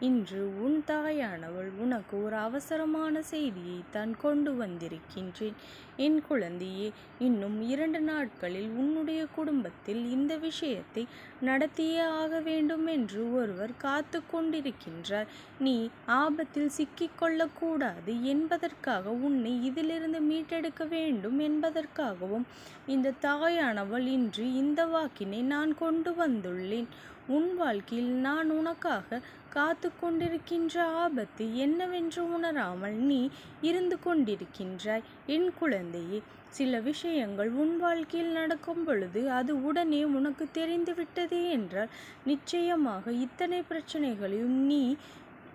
இன்று உன் தாயானவள் உனக்கு ஒரு அவசரமான செய்தியை தான் கொண்டு வந்திருக்கின்றேன் என் குழந்தையே. இன்னும் இரண்டு நாட்களில் உன்னுடைய குடும்பத்தில் இந்த விஷயத்தை நடத்தியே ஆக வேண்டும் என்று ஒருவர் காத்து கொண்டிருக்கின்றார். நீ ஆபத்தில் சிக்கிக்கொள்ளக்கூடாது என்பதற்காக உன்னை இதிலிருந்து மீட்டெடுக்க வேண்டும் என்பதற்காகவும் இந்த தாயானவள் இன்று இந்த வாக்கினை நான் கொண்டு வந்துள்ளேன். உன் வாழ்க்கையில் நான் உனக்காக காத்து கொண்டிருக்கின்ற ஆபத்து என்னவென்று உணராமல் நீ இருந்து கொண்டிருக்கின்றாய் என் குழந்தையே. சில விஷயங்கள் உன் வாழ்க்கையில் நடக்கும் பொழுது அது உடனே உனக்கு தெரிந்துவிட்டது என்றால் நிச்சயமாக இத்தனை பிரச்சனைகளையும் நீ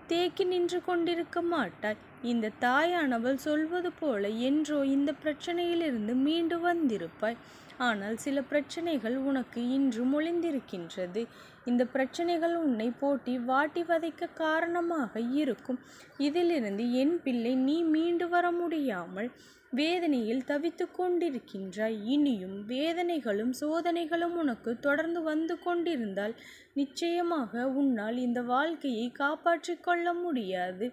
தேக்கி நின்று கொண்டிருக்க மாட்டாய். இந்த தாயானவள் சொல்வது போல என்றோ இந்த பிரச்சனையிலிருந்து மீண்டு வந்திருப்பாய். ஆனால் சில பிரச்சனைகள் உனக்கு இன்று மொழிந்திருக்கின்றது. இந்த பிரச்சனைகள் உன்னை போட்டி வாட்டி வதைக்க காரணமாக இருக்கும். இதிலிருந்து என் பிள்ளை நீ மீண்டு வர முடியாமல் வேதனையில் தவித்து கொண்டிருக்கின்றாய். இனியும் வேதனைகளும் சோதனைகளும் உனக்கு தொடர்ந்து வந்து கொண்டிருந்தால் நிச்சயமாக உன்னால் இந்த வாழ்க்கையை காப்பாற்றிக் கொள்ள முடியாது.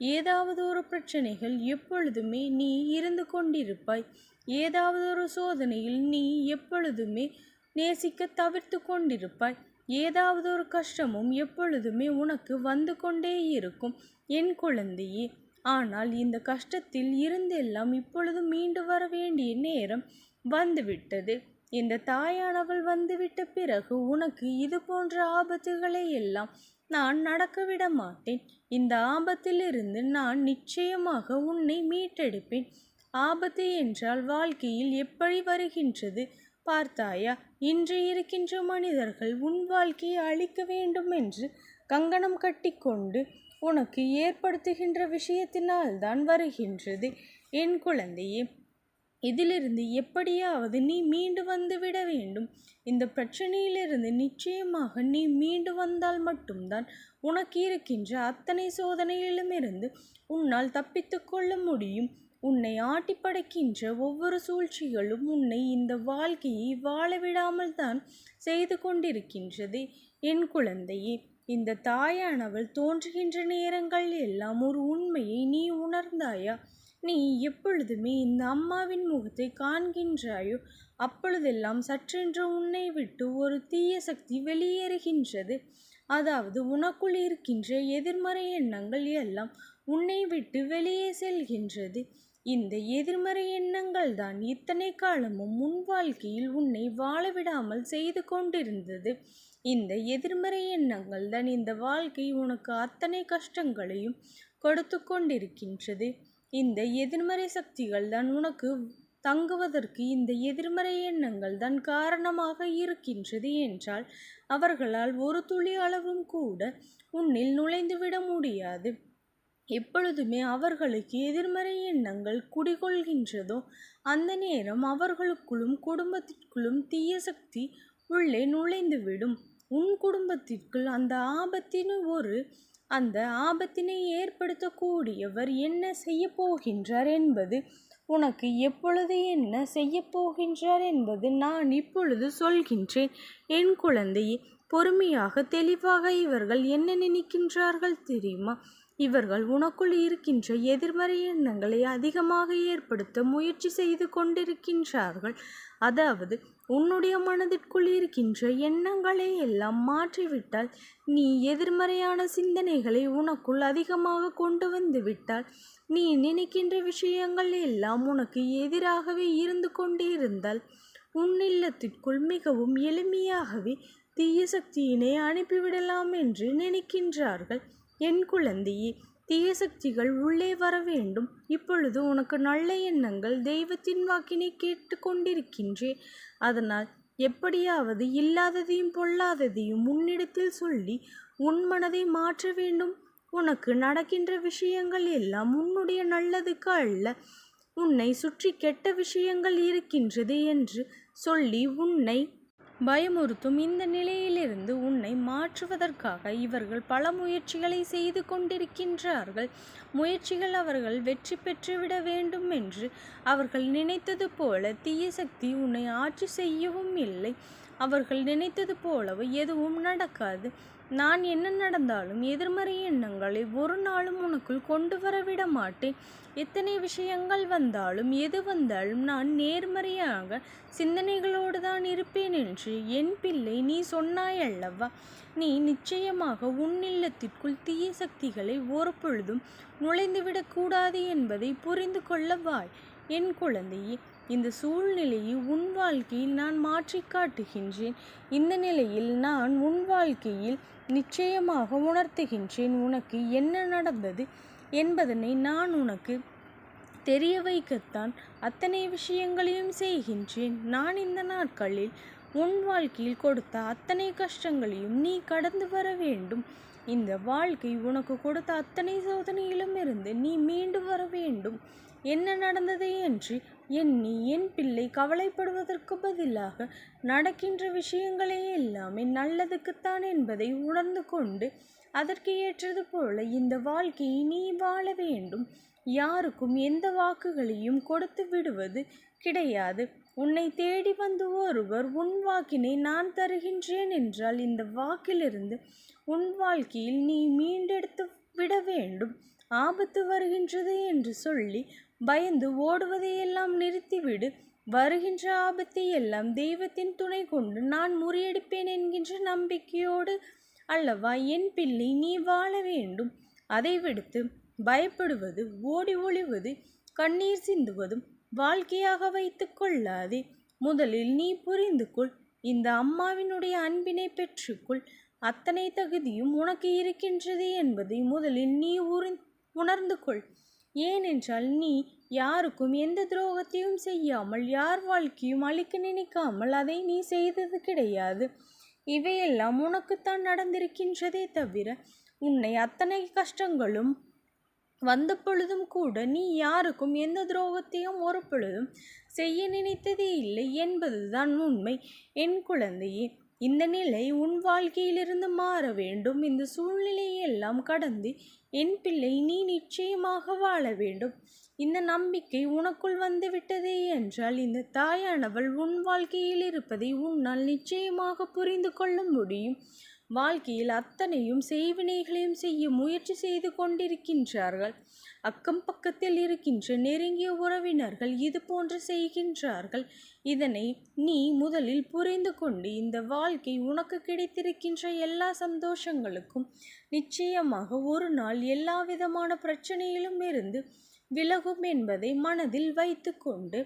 ஏதாவது ஒரு பிரச்சனைகள் எப்பொழுதுமே நீ இருந்து கொண்டிருப்பாய். ஏதாவது ஒரு சோதனையில் நீ எப்பொழுதுமே நேசிக்கத் தவிர்த்து கொண்டிருப்பாய். ஏதாவது ஒரு கஷ்டமும் எப்பொழுதுமே உனக்கு வந்து கொண்டே இருக்கும் என் குழந்தையே. ஆனால் இந்த கஷ்டத்தில் இருந்தெல்லாம் இப்பொழுது மீண்டு வர வேண்டிய நேரம் வந்துவிட்டது. இந்த தாயானவள் வந்துவிட்ட பிறகு உனக்கு இது போன்ற ஆபத்துகளை எல்லாம் நான் நடக்கவிட மாட்டேன். இந்த ஆபத்திலிருந்து நான் நிச்சயமாக உன்னை மீட்டெடுப்பேன். ஆபத்து என்றால் வாழ்க்கையில் எப்படி வருகின்றது பார்த்தாயா? இன்று இருக்கின்ற மனிதர்கள் உன் வாழ்க்கையை அழிக்க வேண்டும் என்று கங்கணம் கட்டிக்கொண்டு உனக்கு ஏற்படுத்துகின்ற விஷயத்தினால்தான் வருகின்றது என் குழந்தையே. இதிலிருந்து எப்படியாவது நீ மீண்டு வந்துவிட வேண்டும். இந்த பிரச்சனையிலிருந்து நிச்சயமாக நீ மீண்டு வந்தால் மட்டும்தான் உனக்கு இருக்கின்ற அத்தனை சோதனையிலுமிருந்து உன்னால் தப்பித்து கொள்ள முடியும். உன்னை ஆட்டிப்படைக்கின்ற ஒவ்வொரு சூழ்ச்சிகளும் உன்னை இந்த வாழ்க்கையை வாழ விடாமல் தான் செய்து கொண்டிருக்கின்றது என் குழந்தையே. இந்த தாயானவள் தோன்றுகின்ற நேரங்கள் எல்லாம் ஒரு உண்மையை நீ உணர்ந்தாயா? நீ எப்பொழுதுமே இந்த அம்மாவின் முகத்தை காண்கின்றாயோ அப்பொழுதெல்லாம் சற்றென்று உன்னை விட்டு ஒரு தீய சக்தி வெளியேறுகின்றது. அதாவது உனக்குள் இருக்கின்ற எதிர்மறை எண்ணங்கள் எல்லாம் உன்னை விட்டு வெளியே செல்கின்றது. இந்த எதிர்மறை எண்ணங்கள் தான் இத்தனை காலமும் முன் வாழ்க்கையில் உன்னை வாழ விடாமல் செய்து கொண்டிருந்தது. இந்த எதிர்மறை எண்ணங்கள் தான் இந்த வாழ்க்கை உனக்கு அத்தனை கஷ்டங்களையும் கொடுத்து கொண்டிருக்கின்றது. இந்த எதிர்மறை சக்திகள் தான் உனக்கு தங்குவதற்கு இந்த எதிர்மறை எண்ணங்கள் தான் காரணமாக இருக்கின்றது என்றால் அவர்களால் ஒரு துளி அளவும் கூட உன்னில் நுழைந்துவிட முடியாது. எப்பொழுதுமே அவர்களுக்கு எதிர்மறை எண்ணங்கள் குடிகொள்கின்றதோ அந்த நேரம் அவர்களுக்குள்ளும் குடும்பத்திற்குள்ளும் தீய சக்தி உள்ளே நுழைந்துவிடும். உன் குடும்பத்திற்குள் அந்த ஆபத்தின் ஒரு அந்த ஆபத்தினை ஏற்படுத்தக்கூடியவர் என்ன செய்யப்போகின்றார் என்பது உனக்கு எப்பொழுது என்ன செய்யப்போகின்றார் என்பது நான் இப்பொழுது சொல்கின்றேன் என் குழந்தையே. பொறுமையாக தெளிவாக இவர்கள் என்ன நினைக்கின்றார்கள் தெரியுமா? இவர்கள் உனக்குள் இருக்கின்ற எதிர்மறை எண்ணங்களை அதிகமாக ஏற்படுத்த முயற்சி செய்து கொண்டிருக்கின்றார்கள். அதாவது உன்னுடைய மனதிற்குள் இருக்கின்ற எண்ணங்களை எல்லாம் மாற்றிவிட்டால் நீ எதிர்மறையான சிந்தனைகளை உனக்குள் அதிகமாக கொண்டு வந்து விட்டால் நீ நினைக்கின்ற விஷயங்கள் எல்லாம் உனக்கு எதிராகவே இருந்து கொண்டிருந்தால் உன் இல்லத்திற்குள் மிகவும் எளிமையாகவே தீய சக்தியினை அனுப்பிவிடலாம் என்று நினைக்கின்றார்கள் என் குழந்தையே. தீய சக்திகள் உள்ளே வர வேண்டும். இப்பொழுது உனக்கு நல்ல எண்ணங்கள் தெய்வத்தின் வாக்கினை கேட்டு கொண்டிருக்கின்றேன். அதனால் எப்படியாவது இல்லாததையும் பொல்லாததையும் உன்னிடத்தில் சொல்லி உன் மனதை மாற்ற வேண்டும். உனக்கு நடக்கின்ற விஷயங்கள் எல்லாம் உன்னுடைய நல்லதுக்கு அல்ல. உன்னை சுற்றி கெட்ட விஷயங்கள் இருக்கின்றது என்று சொல்லி உன்னை பயமுறுத்தும் இந்த நிலையிலிருந்து மாற்றுவதற்காக இவர்கள் பல முயற்சிகளை செய்து கொண்டிருக்கின்றார்கள். முயற்சிகள் அவர்கள் வெற்றி பெற்றுவிட வேண்டும் என்று அவர்கள் நினைத்தது போல தீய சக்தி உன்னை ஆட்சி செய்யவும் இல்லை. அவர்கள் நினைத்தது போலவே எதுவும் நடக்காது. நான் என்ன நடந்தாலும் எதிர்மறை எண்ணங்களை ஒரு நாளும் உனக்குள் கொண்டு வரவிட மாட்டேன். எத்தனை விஷயங்கள் வந்தாலும் எது வந்தாலும் நான் நேர்மறையாக சிந்தனைகளோடு தான் இருப்பேன் என்று என் பிள்ளை நீ சொன்னாய் அல்லவா நீ நிச்சயமாக உன் இல்லத்திற்குள் தீய சக்திகளை ஒரு பொழுதும் நுழைந்துவிடக்கூடாது என்பதை புரிந்து கொள்ள வாய். என் குழந்தையே இந்த சூழ்நிலையை உன் வாழ்க்கையில் நான் மாற்றி காட்டுகின்றேன். இந்த நிலையில் நான் உன் வாழ்க்கையில் நிச்சயமாக உணர்த்துகின்றேன். உனக்கு என்ன நடந்தது என்பதனை நான் உனக்கு தெரிய வைக்கத்தான் அத்தனை விஷயங்களையும் செய்கின்றேன். நான் இந்த நாட்களில் உன் வாழ்க்கையில் கொடுத்த அத்தனை கஷ்டங்களையும் நீ கடந்து வர வேண்டும். இந்த வாழ்க்கை உனக்கு கொடுத்த அத்தனை சோதனையிலும் இருந்து நீ மீண்டு வர வேண்டும். என்ன நடந்தது என்று எண்ணி என் பிள்ளை கவலைப்படுவதற்கு பதிலாக நடக்கின்ற விஷயங்களே எல்லாமே நல்லதுக்குத்தான் என்பதை உணர்ந்து கொண்டு அதற்கு ஏற்றது போல இந்த வாழ்க்கையை நீ வாழ வேண்டும். யாருக்கும் எந்த வாக்குகளையும் கொடுத்து விடுவது கிடையாது. உன்னை தேடி வந்து ஒருவர் உன் வாக்கினை நான் தருகின்றேன் என்றால் இந்த வாக்கிலிருந்து உன் வாழ்க்கையில் நீ மீண்டெடுத்து விட வேண்டும். ஆபத்து வருகின்றது என்று சொல்லி பயந்து ஓடுவதையெல்லாம் நிறுத்திவிடு. வருகின்ற ஆபத்தை எல்லாம் தெய்வத்தின் துணை கொண்டு நான் முறியடிப்பேன் என்கின்ற நம்பிக்கையோடு அல்லவா என் பிள்ளை நீ வாழ வேண்டும். அதை விடுத்து பயப்படுவது ஓடி ஒளிவது கண்ணீர் சிந்துவதும் வாழ்க்கையாக வைத்து கொள்ளாதே. முதலில் நீ புரிந்து கொள் இந்த அம்மாவினுடைய அன்பினை பெற்றுக்கொள். அத்தனை தகுதியும் உனக்கு இருக்கின்றது என்பதை முதலில் நீ உணர்ந்து கொள். ஏனென்றால் நீ யாருக்கும் எந்த துரோகத்தையும் செய்யாமல் யார் வாழ்க்கையும் அழிக்க நினைக்காமல் அதை நீ செய்தது கிடையாது. இவையெல்லாம் உனக்குத்தான் நடந்திருக்கின்றதே தவிர உன்னை அத்தனை கஷ்டங்களும் வந்த பொழுதும் கூட நீ யாருக்கும் எந்த துரோகத்தையும் ஒரு பொழுதும் செய்ய நினைத்ததே இல்லை என்பதுதான் உண்மை. என் குழந்தையே இந்த நிலை உன் வாழ்க்கையிலிருந்து மாற வேண்டும். இந்த சூழ்நிலையை எல்லாம் கடந்து என் பிள்ளை நீ நிச்சயமாக வாழ வேண்டும். இந்த நம்பிக்கை உனக்குள் வந்து விட்டதே என்றால் இந்த தாயானவள் உன் வாழ்க்கையில் இருப்பதை உன்னால் நிச்சயமாக புரிந்து கொள்ள முடியும். வாழ்க்கையில் அத்தனையும் செய்வினைகளையும் செய்ய முயற்சி செய்து கொண்டிருக்கின்றார்கள். அக்கம் பக்கத்தில் இருக்கின்ற நெருங்கிய உறவினர்கள் இது போன்று செய்கின்றார்கள். இதனை நீ முதலில் புரிந்து கொண்டு இந்த வாழ்க்கை உனக்கு கிடைத்திருக்கின்ற எல்லா சந்தோஷங்களுக்கும் நிச்சயமாக ஒரு நாள் எல்லா விதமான பிரச்சனையிலும் இருந்து விலகும் என்பதை மனதில் வைத்துக்கொண்டு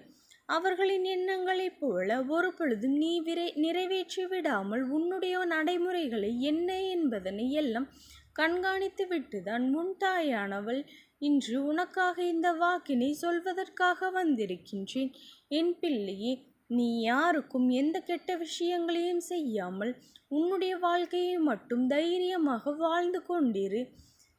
அவர்களின் எண்ணங்களைப் போல ஒரு பொழுதும் நீ விரை நிறைவேற்றி விடாமல் உன்னுடைய நடைமுறைகளை என்ன என்பதனை எல்லாம் கண்காணித்து விட்டுதான் முன் தாயானவள் இன்று உனக்காக இந்த வாக்கினை சொல்வதற்காக வந்திருக்கின்றேன். என் பிள்ளையே நீ யாருக்கும் எந்த கெட்ட விஷயங்களையும் செய்யாமல் உன்னுடைய வாழ்க்கையை மட்டும் தைரியமாக வாழ்ந்து கொண்டிரு.